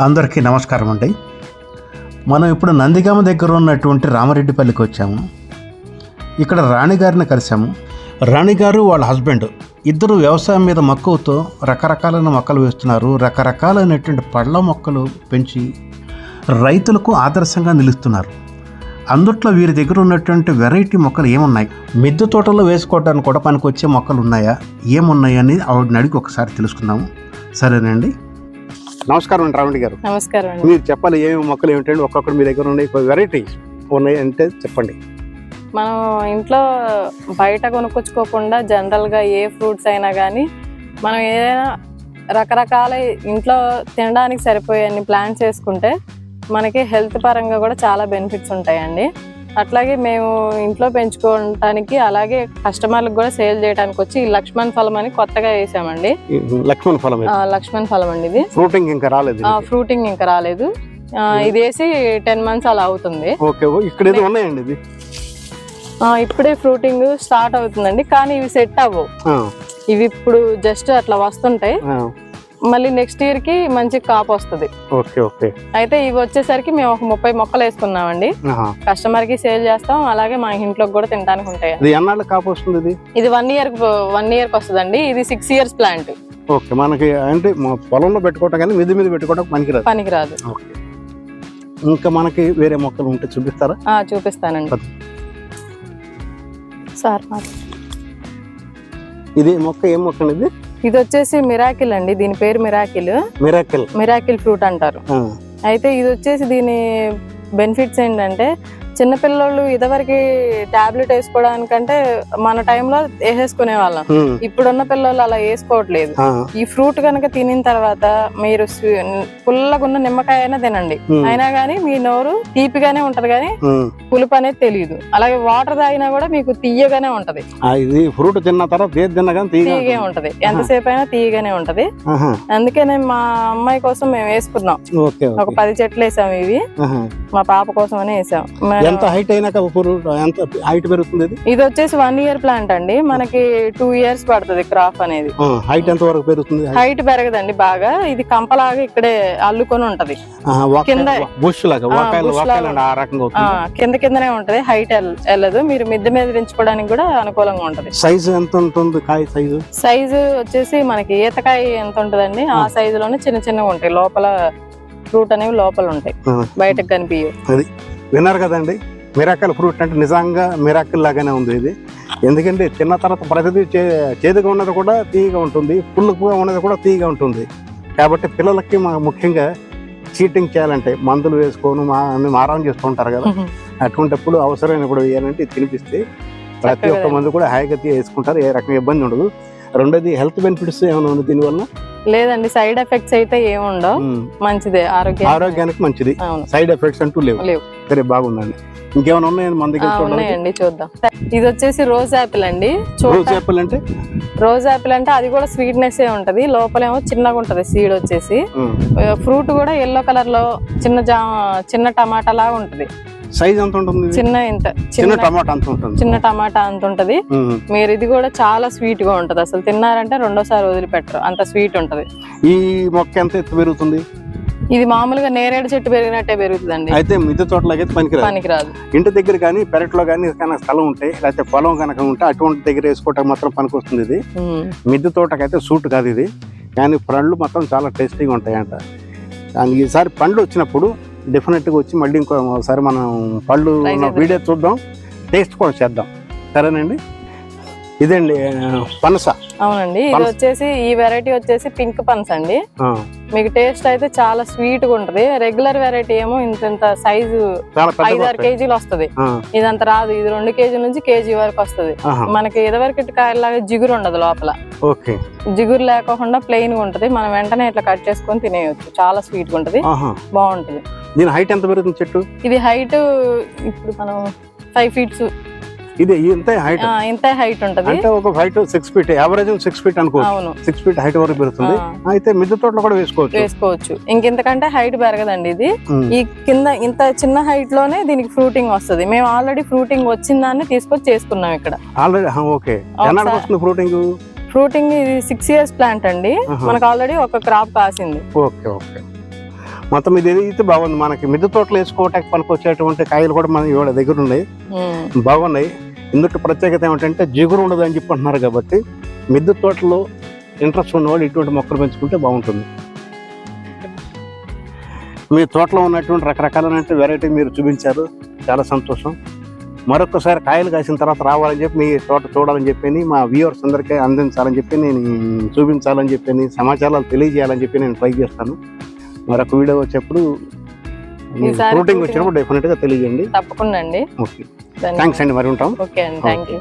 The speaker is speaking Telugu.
అందరికీ నమస్కారం అండి. మనం ఇప్పుడు నందిగామ దగ్గర ఉన్నటువంటి రామరెడ్డిపల్లికి వచ్చాము. ఇక్కడ రాణిగారిని కలిసాము రాణిగారు వాళ్ళ హస్బెండ్. ఇద్దరు వ్యవసాయం మీద మక్కువతో రకరకాలైన మొక్కలు వేస్తున్నారు. రకరకాలైనటువంటి పళ్ళ మొక్కలు పెంచి రైతులకు ఆదర్శంగా నిలుస్తున్నారు. అందుట్లో వీరి దగ్గర ఉన్నటువంటి వెరైటీ మొక్కలు ఏమున్నాయి? మిద్దె తోటలో వేసుకోవడానికి కూడా పనికి వచ్చే మొక్కలు ఉన్నాయా? ఏమున్నాయని ఆవిడని అడిగి ఒకసారి తెలుసుకుందాము. సరేనండి. నమస్కారం అండి రావణి గారు. నమస్కారం మీరు చెప్పాలి ఏమేమి మొక్కలు ఏమిటండి ఒక్కొక్కటి మీ దగ్గర ఉన్నాయి. వెరైటీ ఉన్నాయి అంటే చెప్పండి. మనం ఇంట్లో బయట కొనుక్కొచ్చుకోకుండా జనరల్గా ఏ ఫ్రూట్స్ అయినా కానీ మనం ఏదైనా రకరకాల ఇంట్లో తినడానికి సరిపోయే అన్ని ప్లాంట్స్ వేసుకుంటే మనకి హెల్త్ పరంగా కూడా చాలా బెనిఫిట్స్ ఉంటాయండి. అట్లాగే మేము ఇంట్లో పెంచుకోవటానికి అలాగే కస్టమర్లకు కూడా సేల్ చేయడానికి వచ్చి లక్ష్మణ్ ఫలం అని కొత్తగా వేసామండి. లక్ష్మణ ఫలం లక్ష్మణ్ ఫలం అండి ఇది. ఫ్రూటింగ్ ఇంకా రాలేదు ఫ్రూటింగ్ ఇంకా రాలేదు. ఆ, ఇది వేసి టెన్ మంత్స్ అలా అవుతుంది. ఓకే ఇక్కడ ఏదో ఉన్నాయండి ఇది? ఇప్పుడే ఫ్రూటింగ్ స్టార్ట్ అవుతుందండి కానీ ఇవి సెట్ అవ్వవు. ఇవి ఇప్పుడు జస్ట్ అట్లా వస్తుంటాయి. మళ్ళీ నెక్స్ట్ ఇయర్కి మంచి కాపు వస్తుంది. Okay okay. అయితే ఇవి వచ్చేసరికి మేము ఒక ముప్పై మొక్కలు వేసుకున్నామండి. కస్టమర్కి సేల్ చేస్తాం అలాగే మా ఇంట్లోకి కూడా తినడానికి ఉంటాయి. ఇది ఎన్నాళ్ళు కాపు వస్తుంది ఇది? ఇది వన్ ఇయర్ వన్ ఇయర్కి వస్తుందండి. ఇది సిక్స్ ఇయర్స్ ప్లాంట్ ఓకే మనకి అంటే పొలంలో పెట్టుకోవటం కానీ మిది మీద పెట్టుకోవడం పనికిరాదు. పనికిరాదు. ఇంకా మనకి వేరే మొక్కలు ఉంటే చూపిస్తారా? చూపిస్తానండి. సార్. ఇది మొక్క ఏం మొక్క ఇది? ఇది వచ్చేసి మిరాకిల్ అండి. దీని పేరు మిరాకిల్. మిరాకిల్. మిరాకిల్ ఫ్రూట్ అంటారు. అయితే ఇది వచ్చేసి దీని బెనిఫిట్స్ ఏంటంటే చిన్నపిల్లలు ఇదివరకు టాబ్లెట్ వేసుకోవడానికంటే మన టైంలో వేసేసుకునే వాళ్ళం ఇప్పుడున్న పిల్లలు అలా వేసుకోవట్లేదు. ఈ ఫ్రూట్ కనుక తినిన తర్వాత మీరు స్వీ- పుల్లగా ఉన్న నిమ్మకాయ అయినా తినండి. అయినా కానీ మీ నోరు తీపిగానే ఉంటది కానీ పులుపు అనేది తెలియదు. అలాగే వాటర్ తాగినా కూడా మీకు తీయగానే ఉంటది. ఇది ఫ్రూట్ తిన్న తర్వాత ఏది తిన్నా కానీ తీగ తీయగే ఉంటది. ఎంతసేపు అయినా తీయగానే ఉంటది. ఆహా. అందుకనే మా అమ్మాయి కోసం మేము వేసుకున్నాం. ఒక పది చెట్లు వేసాం ఇవి. మా పాప కోసం అని వేసాం ఎంత హైట్ అయినాక ఎంత హైట్ పెరుగుతుంది ఇది? వచ్చేసి వన్ ఇయర్ ప్లాంట్ అండి. మనకి టూ ఇయర్స్ పడుతుంది క్రాప్ అనేది. హైట్ ఎంత వరకు పెరుగుతుంది? హైట్ పెరగదండి బాగా. ఇది కంపలాగా ఇక్కడే అల్లుకొని ఉంటది. కింద- బుష్ లాగా కింద కిందనే ఉంటది. హైట్ వెళ్ళదు మీరు మిద్దె మీద పెంచుకోవడానికి కూడా అనుకూలంగా ఉంటది. సైజ్ ఎంత ఉంటుంది కాయ సైజు సైజు వచ్చేసి మనకి ఈతకాయ ఎంత ఉంటదండి? ఆ సైజు లోనే చిన్న చిన్నగా ఉంటాయి. లోపల ఫ్రూట్ అనేవి లోపల ఉంటాయి. బయటకు కనిపించవు విన్నారు కదండి? మిరాకల్ ఫ్రూట్ అంటే నిజంగా మిరాకిల్ లాగానే ఉంది ఇది. ఎందుకంటే తిన్న తర్వాత ప్రతిదీ చేదుగా ఉన్నది కూడా తీయగా ఉంటుంది పులుపుగా ఉన్నది కూడా తీయగా ఉంటుంది. కాబట్టి పిల్లలకి ముఖ్యంగా చీటింగ్ చేయాలంటే మందులు వేసుకోను మా మారం చేస్తూ ఉంటారు కదా. అటువంటిప్పుడు అవసరమైనప్పుడు వేయాలంటే తినిపిస్తే ప్రతి ఒక్క మంది కూడా హాయిగా వేసుకుంటారు ఏ రకం ఇబ్బంది ఉండదు. రెండోది హెల్త్ బెనిఫిట్స్ ఏమైనా ఉంది దీనివల్ల లేదండి సైడ్ ఎఫెక్ట్స్ అయితే ఏముండవు. మంచిదే ఆరోగ్యం ఆరోగ్యానికి మంచిది. సైడ్ ఎఫెక్ట్స్ అంటూ లేవు. లేవు. సరే బాగుందండి. ఇంకేమైనా ఉన్నాయండి మన దగ్గర చూడండి చూద్దాం. ఇది వచ్చేసి రోజ్ యాపిల్ అండి. రోజు చేపలు అంటే? రోజ్ యాపిల్ అంటే అది కూడా స్వీట్నెస్ ఏ ఉంటది. లోపలేమో చిన్నగా ఉంటది సీడ్ వచ్చేసి. ఫ్రూట్ కూడా ఎల్లో కలర్లో చిన్న జా చిన్న టమాటా లాగా ఉంటది. సైజ్ ఎంత ఉంటుంది? చిన్న ఇంత చిన్న టమాటా అంత ఉంటుంది. చిన్న టమాటా అంత ఉంటది. మీరు ఇది కూడా చాలా స్వీట్గా ఉంటది. అసలు తిన్నారంటే రెండోసారి వదిలిపెట్టరు. అంత స్వీట్ ఉంటది. ఈ మొక్క ఎంత ఎత్తు పెరుగుతుంది? ఇది మామూలుగా నేరేడు చెట్టు పెరిగినట్టే పెరుగుతుందండి. అయితే మిద్దె తోటలాగైతే పనికిరాదు. పనికిరాదు. ఇంటి దగ్గర కానీ పెరట్లో కానీ కనుక స్థలం ఉంటే లేకపోతే పొలం కనుక ఉంటే అటువంటి దగ్గర వేసుకోవటం మాత్రం పనికొస్తుంది ఇది. ఉమ్. మిద్దె తోటకైతే సూట్ కాదు ఇది. కానీ పండ్లు మాత్రం చాలా టేస్టీగా ఉంటాయంట. కానీ ఈసారి పండ్లు వచ్చినప్పుడు డెఫినెట్గా వచ్చి మళ్ళీ ఇంకోసారి మనం పళ్ళు. వీడియో చూద్దాం. టేస్ట్ కూడా చేద్దాం. సరేనండి? ఇదండి పనస. అవునండి ఇది. వచ్చేసి ఈ వెరైటీ వచ్చేసి పింక్ పన్స్ అండి. మీకు టేస్ట్ అయితే చాలా స్వీట్గా ఉంటది. రెగ్యులర్ వెరైటీ ఏమో ఇంత ఇంత సైజు ఐదారు. కేజీలు వస్తది. ఇదంత రాదు. ఇది రెండు కేజీల నుంచి కేజీ వరకు వస్తది. మనకి ఇదివరకు కాయలాగా జిగురు ఉండదు లోపల. జిగురు లేకోకుండా ప్లెయిన్గా ఉంటది. మనం వెంటనే ఇట్లా కట్ చేసుకొని తినేయొచ్చు. చాలా స్వీట్గా ఉంటది. బాగుంటది. దీని హైట్ ఎంత పెరుగుతుంది చెట్టు? ఇది హైట్ ఇప్పుడు మనం ఫైవ్ ఫీట్స్ ఇది ఇంత హైట్ ఇంత హైట్ ఉంటది. అంటే ఒక five to six feet average six feet అనుకోవచ్చు. సిక్స్ ఫీట్ హైట్ వరకు పెరుగుతుంది. అయితే మిద్దె తోటలో కూడా వేసుకోవచ్చు. వేసుకోవచ్చు. ఇంకెంతకంటే హైట్ పెరగదండి ఇది. ఈ కింద ఇంత చిన్న హైట్లోనే దీనికి ఫ్రూటింగ్ వస్తది. మేము ఆల్రెడీ ఫ్రూటింగ్ వచ్చిందాన్ని తీసుకొచ్చి చేసుకున్నాం ఇక్కడ. ఆల్రెడీ ఓకే ఎన్నాళ్ళకి వస్తుంది ఫ్రూటింగ్ ఫ్రూటింగ్ ఇది సిక్స్ ఇయర్స్ ప్లాంట్ అండి. మనకు ఆల్రెడీ ఒక క్రాప్ కాసింది. ఓకే ఓకే మొత్తం ఇది అయితే బాగుంది మనకి మిద్దె తోటలు వేసుకోవటానికి పనికి వచ్చేటువంటి కాయలు కూడా మన ఇవాళ దగ్గర ఉన్నాయి. బాగున్నాయి. ఇందుకు ప్రత్యేకత ఏమిటంటే జిగురు ఉండదు అని చెప్పి అంటున్నారు కాబట్టి మిద్దె తోటలో ఇంట్రెస్ట్ ఉన్నవాళ్ళు ఇటువంటి మొక్కలు పెంచుకుంటే బాగుంటుంది. మీ తోటలో ఉన్నటువంటి రకరకాలైన వెరైటీ మీరు చూపించారు. చాలా సంతోషం. మరొకసారి కాయలు కాసిన తర్వాత రావాలని చెప్పి మీ తోట చూడాలని చెప్పి మా వ్యూవర్స్ అందరికీ అందించాలని చెప్పి నేను చూపించాలని చెప్పి సమాచారాలు తెలియజేయాలని చెప్పి నేను ట్రై చేస్తాను. మరొక వీడియో వచ్చేప్పుడు fruiting- వచ్చినప్పుడు డెఫినెట్గా తెలియజేయండి. తప్పకుండా అండి. ఓకే. థ్యాంక్స్ అండి. మరి ఉంటాం. ఓకే అండి. Thank you